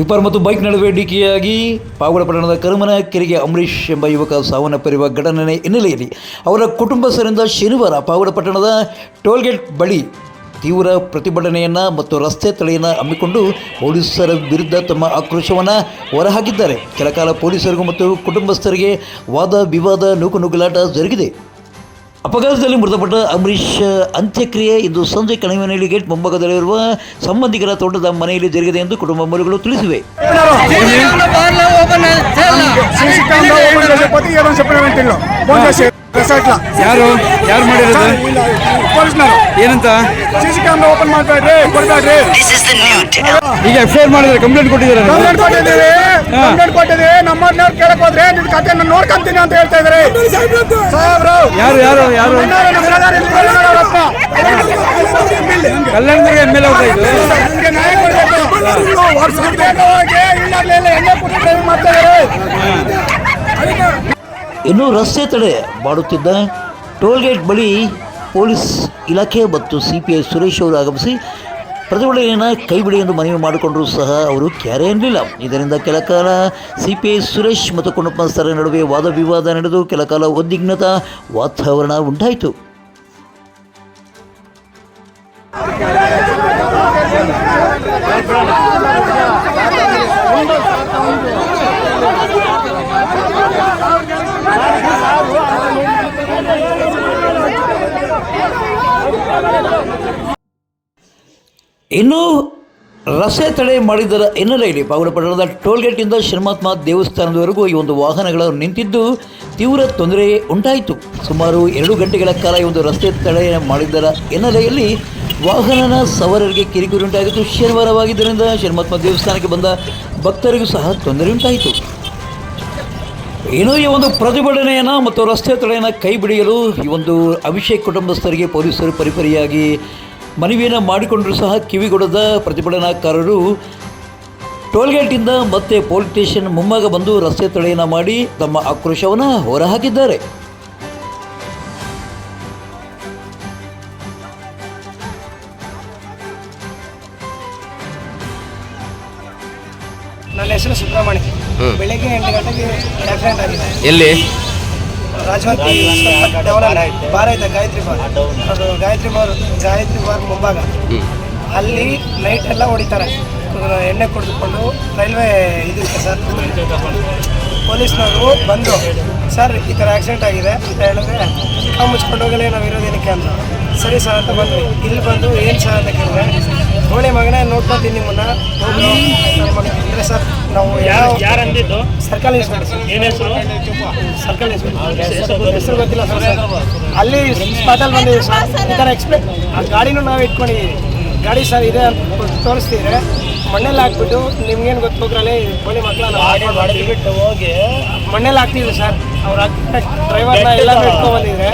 Tipper ಮತ್ತು bike ನಡುವೆ ಡಿಕ್ಕಿಯಾಗಿ ಪಾವಗಡ ಪಟ್ಟಣದ ಕರುಮನ ಕೆರೆಗೆ ಅಂಬರೀಷ್ ಎಂಬ ಯುವಕ ಸಾವನ್ನಪ್ಪಿರುವ ಘಟನೆ ಹಿನ್ನೆಲೆಯಲ್ಲಿ ಅವರ ಕುಟುಂಬಸ್ಥರಿಂದ ಶನಿವಾರ ಪಾವಗಡ ಪಟ್ಟಣದ ಟೋಲ್ಗೇಟ್ ಬಳಿ ತೀವ್ರ ಪ್ರತಿಭಟನೆಯನ್ನು ಮತ್ತು ರಸ್ತೆ ತಡೆಯನ್ನು ಹಮ್ಮಿಕೊಂಡು ಪೊಲೀಸರ ವಿರುದ್ಧ ತಮ್ಮ ಆಕ್ರೋಶವನ್ನು ಹೊರಹಾಕಿದ್ದಾರೆ. ಕೆಲಕಾಲ ಪೊಲೀಸರಿಗೂ ಮತ್ತು ಕುಟುಂಬಸ್ಥರಿಗೆ ವಾದ ವಿವಾದ ನೂಕುನುಗ್ಗಲಾಟ ಜರುಗಿದೆ. ಅಪಘಾತದಲ್ಲಿ ಮೃತಪಟ್ಟ ಅಂಬರೀಷ್ ಅಂತ್ಯಕ್ರಿಯೆ. ಇಂದು ಸಂಜೆ ಕಣಿವನಹಳ್ಳಿ ಗೇಟ್ ಮುಂಭಾಗದಲ್ಲಿರುವ ಸಂಬಂಧಿಕರ ತೋಟದ ಮನೆಯಲ್ಲಿ ಜರುಗಿದೆ ಎಂದು ಕುಟುಂಬ ಮೂಲಗಳು ತಿಳಿಸಿವೆ. ಯಾರು? ಯಾರು ಮಾಡಿರೋದು? ಏನಂತ? ಕ್ಯಾಮ್ರಾ ಓಪನ್ ಕಂಪ್ಲೇಂಟ್ ನೋಡ್ಕೊಂತೀನಿ ಅಂತ ಹೇಳ್ತಾ ಇದಾರೆ ಯಾರು ಯಾರು ಯಾರು? ಮಾಡ್ತಾ ಇದ್ದಾರೆ. ಇನ್ನು ರಸ್ತೆ ತಡೆ ಮಾಡುತ್ತಿದ್ದ ಟೋಲ್ಗೇಟ್ ಬಳಿ ಪೊಲೀಸ್ ಇಲಾಖೆ ಮತ್ತು ಸಿ ಪಿ ಐ ಸುರೇಶ್ ಅವರು ಆಗಮಿಸಿ ಪ್ರತಿಭಟನೆಯನ್ನು ಕೈಬಿಡಿ ಎಂದು ಮನವಿ ಮಾಡಿಕೊಂಡರೂ ಸಹ ಅವರು ಕ್ಯಾರೆ ಎನ್ನಲಿಲ್ಲ. ಇದರಿಂದ ಕೆಲಕಾಲ ಸಿ ಪಿ ಐ ಸುರೇಶ್ ಮತ್ತು ಕುಟುಂಬಸ್ಥರ ನಡುವೆ ವಾದ ವಿವಾದ ನಡೆದು ಕೆಲಕಾಲ ಉದ್ವಿಗ್ನತ ವಾತಾವರಣ ಉಂಟಾಯಿತು. ಇನ್ನು ರಸ್ತೆ ತಡೆ ಮಾಡಿದ್ದರ ಹಿನ್ನೆಲೆಯಲ್ಲಿ ಬಾಗಲಪಟ್ಟಣದ ಪಟ್ಟಣದ ಟೋಲ್ಗೇಟಿಂದ ಶ್ರೀಮಾತ್ಮ ದೇವಸ್ಥಾನದವರೆಗೂ ಈ ಒಂದು ವಾಹನಗಳು ನಿಂತಿದ್ದು ತೀವ್ರ ತೊಂದರೆ ಉಂಟಾಯಿತು. ಸುಮಾರು ಎರಡು ಗಂಟೆಗಳ ಕಾಲ ಈ ಒಂದು ರಸ್ತೆ ತಡೆ ಮಾಡಿದ್ದರ ಹಿನ್ನೆಲೆಯಲ್ಲಿ ವಾಹನನ ಸವಾರರಿಗೆ ಕಿರಿಕಿರಿ ಉಂಟಾಗಿತ್ತು ಶನಿವಾರವಾಗಿದ್ದರಿಂದ ಶ್ರೀಮಾತ್ಮ ದೇವಸ್ಥಾನಕ್ಕೆ ಬಂದ ಭಕ್ತರಿಗೂ ಸಹ ತೊಂದರೆ ಉಂಟಾಯಿತು. ಏನೋ ಈ ಒಂದು ಪ್ರತಿಭಟನೆಯನ್ನು ಮತ್ತು ರಸ್ತೆ ತಡೆಯನ್ನು ಕೈ ಬಿಡಿಯಲು ಈ ಒಂದು ಅಭಿಷೇಕ್ ಕುಟುಂಬಸ್ಥರಿಗೆ ಪೊಲೀಸರು ಪರಿಪರಿಯಾಗಿ ಮನವಿಯನ್ನು ಮಾಡಿಕೊಂಡರೂ ಸಹ ಕಿವಿಗೊಡದ ಪ್ರತಿಭಟನಾಕಾರರು. ಟೋಲ್ಗೇಟಿಂದ ಮತ್ತೆ ಪೊಲೀಸ್ ಸ್ಟೇಷನ್ ಮುಂಭಾಗ ಬಂದು ರಸ್ತೆ ತಡೆಯನ್ನು ಮಾಡಿ ತಮ್ಮ ಆಕ್ರೋಶವನ್ನು ಹೊರಹಾಕಿದ್ದಾರೆ. ನನ್ನ ಹೆಸರು ಸುಬ್ರಹ್ಮಣ್ಯ. ಬೆಳಗ್ಗೆ ಎಂಟು ಗಂಟೆಗೆ ಆಕ್ಸಿಡೆಂಟ್ ಆಗಿದೆ. ಎಲ್ಲಿ? ರಾಜವಂತಿ ಬಾರ್ ಐತೆ ಗಾಯತ್ರಿ ಬಾರ್? ಅದು ಗಾಯತ್ರಿ ಬಾರ್ ಗಾಯತ್ರಿ ಬಾರ್ ಮುಂಭಾಗ. ಅಲ್ಲಿ ನೈಟ್ ಎಲ್ಲ ಹೊಡಿತಾರೆ. ಎಣ್ಣೆ ಕುಡಿದುಕೊಂಡು ರೈಲ್ವೆ ಇದು ಸರ್. ಪೊಲೀಸ್ನವರು ಬಂದು ಸರ್ ಈ ಥರ ಆಕ್ಸಿಡೆಂಟ್ ಆಗಿದೆ. ಅಂತ ಹೇಳಿದ್ರೆ ಮುಚ್ಕೊಂಡು ಹೋಗಲೇ ನಾವು ಇರೋದೇನಕ್ಕೆ ಅಂತ. ಸರಿ ಸರ್ ಅಂತ ಬಂದ್ವಿ. ಇಲ್ಲಿ ಬಂದು ಏನು ಸರ್ ಅಂತ ಕೇಳಿದ್ರೆ ಗೋಳಿ ಮಗನೇ ನೋಡ್ಕೊತೀನಿ ನಿಮ್ಮನ್ನ. ಹೋಗಿ ಸರ್ ನಾವು ಯಾವ ಯಾರು ಅಂದಿದ್ದು? ಸರ್ಕಲ್ ಇನ್ಸ್ಪೆಕ್ಟರ್ ಏನ್ ಹೆಸರು? ಸರ್ಕಲ್ ಇನ್ಸ್ಪೆಕ್ಟರ್ ಹೆಸರು ಗೊತ್ತಿಲ್ಲ. ಸರ್ ಅಲ್ಲಿ ಸ್ಪಾಟಲ್ಲಿ ಬಂದಿದೆ ಸರ್ ಈ ಥರ ಎಕ್ಸ್ಪೆಕ್ಟ್ ಆ ಗಾಡಿನೂ ನಾವು ಇಟ್ಕೊಂಡಿದ್ದೀವಿ ಗಾಡಿ ಸರ್ ಇದೆ ಅಂತ ತೋರಿಸ್ತಿದ್ರೆ ಮಣ್ಣೆಲ್ಲ ಹಾಕ್ಬಿಟ್ಟು ನಿಮ್ಗೇನು ಗೊತ್ತು ಹೋಗ್ರಲ್ಲಿ ಮಕ್ಕಳನ್ನ ಮಕ್ಕಳ ಬಿಟ್ಟು ಹೋಗಿ ಮಣ್ಣೆಲ್ಲ ಹಾಕ್ತಿದ್ವಿ ಸರ್ ಅವ್ರು ಡ್ರೈವರ್ನ ಇಟ್ಕೊಂಡ್ ಬಂದಿದ್ರೆ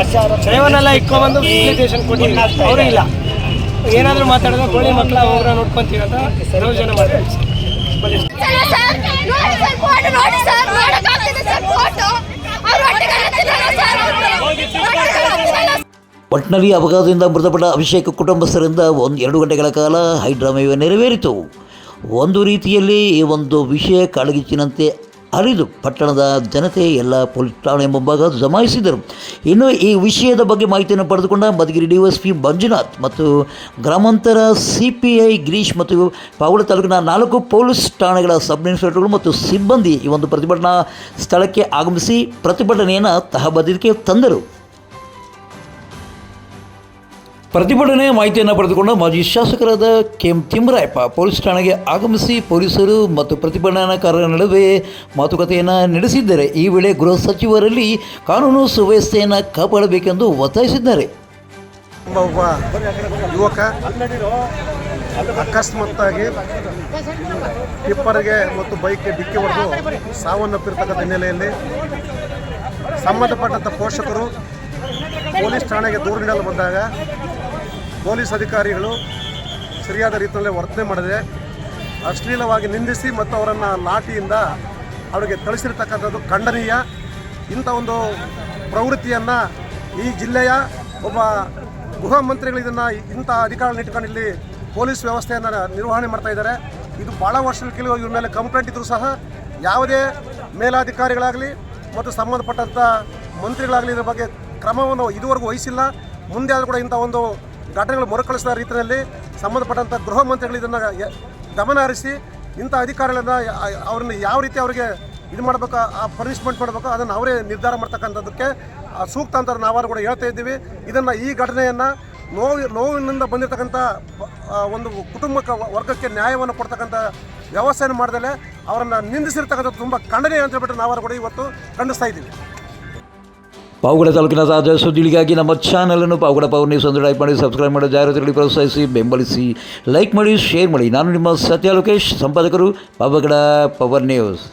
ಡ್ರೈವರ್ನೆಲ್ಲ ಇಟ್ಕೊಂಡ್ಬಂದು ಟೇಷನ್ ಕೊಡಿ ಅವರು ಇಲ್ಲ. ಏನಾದರೂ ಮಾತಾಡಿದ್ರೆ ಕೋಳಿ ಮಕ್ಕಳ ಹೋಗ್ರ ನೋಡ್ಕೊಂತೀವಿ ಅಂತ ಯೋಜನೆ ಮಾಡ್ತೀವಿ. ಒಟ್ಟಿನಲ್ಲಿ ಅಪಘಾತದಿಂದ ಮೃತಪಟ್ಟ ಅಭಿಷೇಕ್ ಕುಟುಂಬಸ್ಥರಿಂದ ಒಂದು ಎರಡು ಗಂಟೆಗಳ ಕಾಲ ಹೈಡ್ರಾಮೆ ನೆರವೇರಿತು. ಒಂದು ರೀತಿಯಲ್ಲಿ ಈ ಒಂದು ವಿಷಯ ಕಾಳಗಿಚ್ಚಿನಂತೆ ಹರಿದು ಪಟ್ಟಣದ ಜನತೆ ಎಲ್ಲ ಪೊಲೀಸ್ ಠಾಣೆ ಮುಂಭಾಗ ಜಮಾಯಿಸಿದರು. ಇನ್ನು ಈ ವಿಷಯದ ಬಗ್ಗೆ ಮಾಹಿತಿಯನ್ನು ಪಡೆದುಕೊಂಡ Madhugiri D S P Manjunath ಮತ್ತು ಗ್ರಾಮಾಂತರ ಸಿ ಪಿ ಐ ಗಿರೀಶ್ ಮತ್ತು ಪಾವಳ ತಾಲೂಕಿನ ನಾಲ್ಕು ಪೊಲೀಸ್ ಠಾಣೆಗಳ ಸಬ್ ಇನ್ಸ್ಪೆಕ್ಟರ್ಗಳು ಮತ್ತು ಸಿಬ್ಬಂದಿ ಈ ಒಂದು ಪ್ರತಿಭಟನಾ ಸ್ಥಳಕ್ಕೆ ಆಗಮಿಸಿ ಪ್ರತಿಭಟನೆಯನ್ನು ತಹಬದಿಗೆ ತಂದರು. ಪ್ರತಿಭಟನೆ ಮಾಹಿತಿಯನ್ನು ಪಡೆದುಕೊಂಡ ಮಾಜಿ ಶಾಸಕರಾದ ಕೆ ಎಂ ತಿಮ್ಮರಾಯಪ್ಪ ಪೊಲೀಸ್ ಠಾಣೆಗೆ ಆಗಮಿಸಿ ಪೊಲೀಸರು ಮತ್ತು ಪ್ರತಿಭಟನಾಕಾರರ ನಡುವೆ ಮಾತುಕತೆಯನ್ನು ನಡೆಸಿದ್ದಾರೆ. ಈ ವೇಳೆ ಗೃಹ ಸಚಿವರಲ್ಲಿ ಕಾನೂನು ಸುವ್ಯವಸ್ಥೆಯನ್ನು ಕಾಪಾಡಬೇಕೆಂದು ಒತ್ತಾಯಿಸಿದ್ದಾರೆ. ಯುವಕ ಅಕಸ್ಮಾತ್ತಾಗಿ ಟಿಪ್ಪರ್ಗೆ ಮತ್ತು ಬೈಕ್ಗೆ ಡಿಕ್ಕಿ ಹೊಡೆದು ಸಾವನ್ನಪ್ಪಿರ್ತಕ್ಕಂಥ ಹಿನ್ನೆಲೆಯಲ್ಲಿ ಸಂಬಂಧಪಟ್ಟಂಥ ಪೋಷಕರು ಪೊಲೀಸ್ ಠಾಣೆಗೆ ದೂರು ನೀಡಲು ಬಂದಾಗ ಪೊಲೀಸ್ ಅಧಿಕಾರಿಗಳು ಸರಿಯಾದ ರೀತಿಯಲ್ಲಿ ವರ್ತನೆ ಮಾಡದೆ. ಅಶ್ಲೀಲವಾಗಿ ನಿಂದಿಸಿ ಮತ್ತು ಅವರನ್ನು ಲಾಠಿಯಿಂದ ಅವರಿಗೆ ಕಳಿಸಿರ್ತಕ್ಕಂಥದ್ದು ಖಂಡನೀಯ. ಇಂಥ ಒಂದು ಪ್ರವೃತ್ತಿಯನ್ನು ಈ ಜಿಲ್ಲೆಯ ಒಬ್ಬ ಗೃಹ ಮಂತ್ರಿಗಳು ಇದನ್ನು ಇಂಥ ಅಧಿಕಾರವನ್ನು ಇಟ್ಕೊಂಡು ಇಲ್ಲಿ ಪೊಲೀಸ್ ವ್ಯವಸ್ಥೆಯನ್ನು ನಿರ್ವಹಣೆ ಮಾಡ್ತಾ ಇದ್ದಾರೆ. ಇದು ಭಾಳ ವರ್ಷಗಳ ಕೆಲವು ಇವ್ರ ಮೇಲೆ ಕಂಪ್ಲೇಂಟ್ ಇದ್ದರೂ ಸಹ ಯಾವುದೇ ಮೇಲಾಧಿಕಾರಿಗಳಾಗಲಿ ಮತ್ತು ಸಂಬಂಧಪಟ್ಟಂಥ ಮಂತ್ರಿಗಳಾಗಲಿ ಇದ್ರ ಬಗ್ಗೆ ಕ್ರಮವನ್ನು ಇದುವರೆಗೂ ವಹಿಸಿಲ್ಲ. ಮುಂದೆ ಆದರೂ ಕೂಡ ಇಂಥ ಒಂದು ಘಟನೆಗಳು ಮರುಕಳಿಸಿದ ರೀತಿಯಲ್ಲಿ ಸಂಬಂಧಪಟ್ಟಂಥ ಗೃಹ ಮಂತ್ರಿಗಳು ಇದನ್ನು ಗಮನ ಹರಿಸಿ ಇಂಥ ಅಧಿಕಾರಿಗಳನ್ನು ಅವ್ರನ್ನ ಯಾವ ರೀತಿ ಅವರಿಗೆ ಇದು ಮಾಡಬೇಕು, ಆ ಪನಿಷ್ಮೆಂಟ್ ಮಾಡಬೇಕು ಅದನ್ನು ಅವರೇ ನಿರ್ಧಾರ ಮಾಡ್ತಕ್ಕಂಥದ್ದಕ್ಕೆ ಸೂಕ್ತ ಅಂತ ನಾವಾರು ಕೂಡ ಹೇಳ್ತಾ ಇದ್ದೀವಿ. ಇದನ್ನು ಈ ಘಟನೆಯನ್ನು ನೋವು, ನೋವಿನಿಂದ ಬಂದಿರತಕ್ಕಂಥ ಒಂದು ಕುಟುಂಬಕ್ಕೆ ವರ್ಗಕ್ಕೆ ನ್ಯಾಯವನ್ನು ಕೊಡ್ತಕ್ಕಂಥ ವ್ಯವಸ್ಥೆಯನ್ನು ಮಾಡ್ದಲೆ ಅವರನ್ನು ನಿಂದಿಸಿರ್ತಕ್ಕಂಥದ್ದು ತುಂಬ ಖಂಡನೆ ಅಂತ ಹೇಳ್ಬಿಟ್ಟು ನಾವಾರು ಕೂಡ ಇವತ್ತು ಖಂಡಿಸ್ತಾ ಇದ್ದೀವಿ. ಪಾವಗಡ ತಾಲೂಕಿನ ತಾಜಾ ಸುದ್ದಿಗಳಿಗಾಗಿ ನಮ್ಮ ಚಾನಲನ್ನು ಪಾವಗಡ ಪವರ್ ನ್ಯೂಸ್ ಒಂದು ಲೈಕ್ ಮಾಡಿ ಸಬ್ಸ್ಕ್ರೈಬ್ ಮಾಡಿ, ಜಾಹೀರಾತುಗಳಿಗೆ ಪ್ರೋತ್ಸಾಹಿಸಿ, ಬೆಂಬಲಿಸಿ ಲೈಕ್ ಮಾಡಿ ಶೇರ್ ಮಾಡಿ. ನಾನು ನಿಮ್ಮ ಸತ್ಯ ಲೋಕೇಶ್, ಸಂಪಾದಕರು ಪಾವಗಡ ಪವರ್ ನ್ಯೂಸ್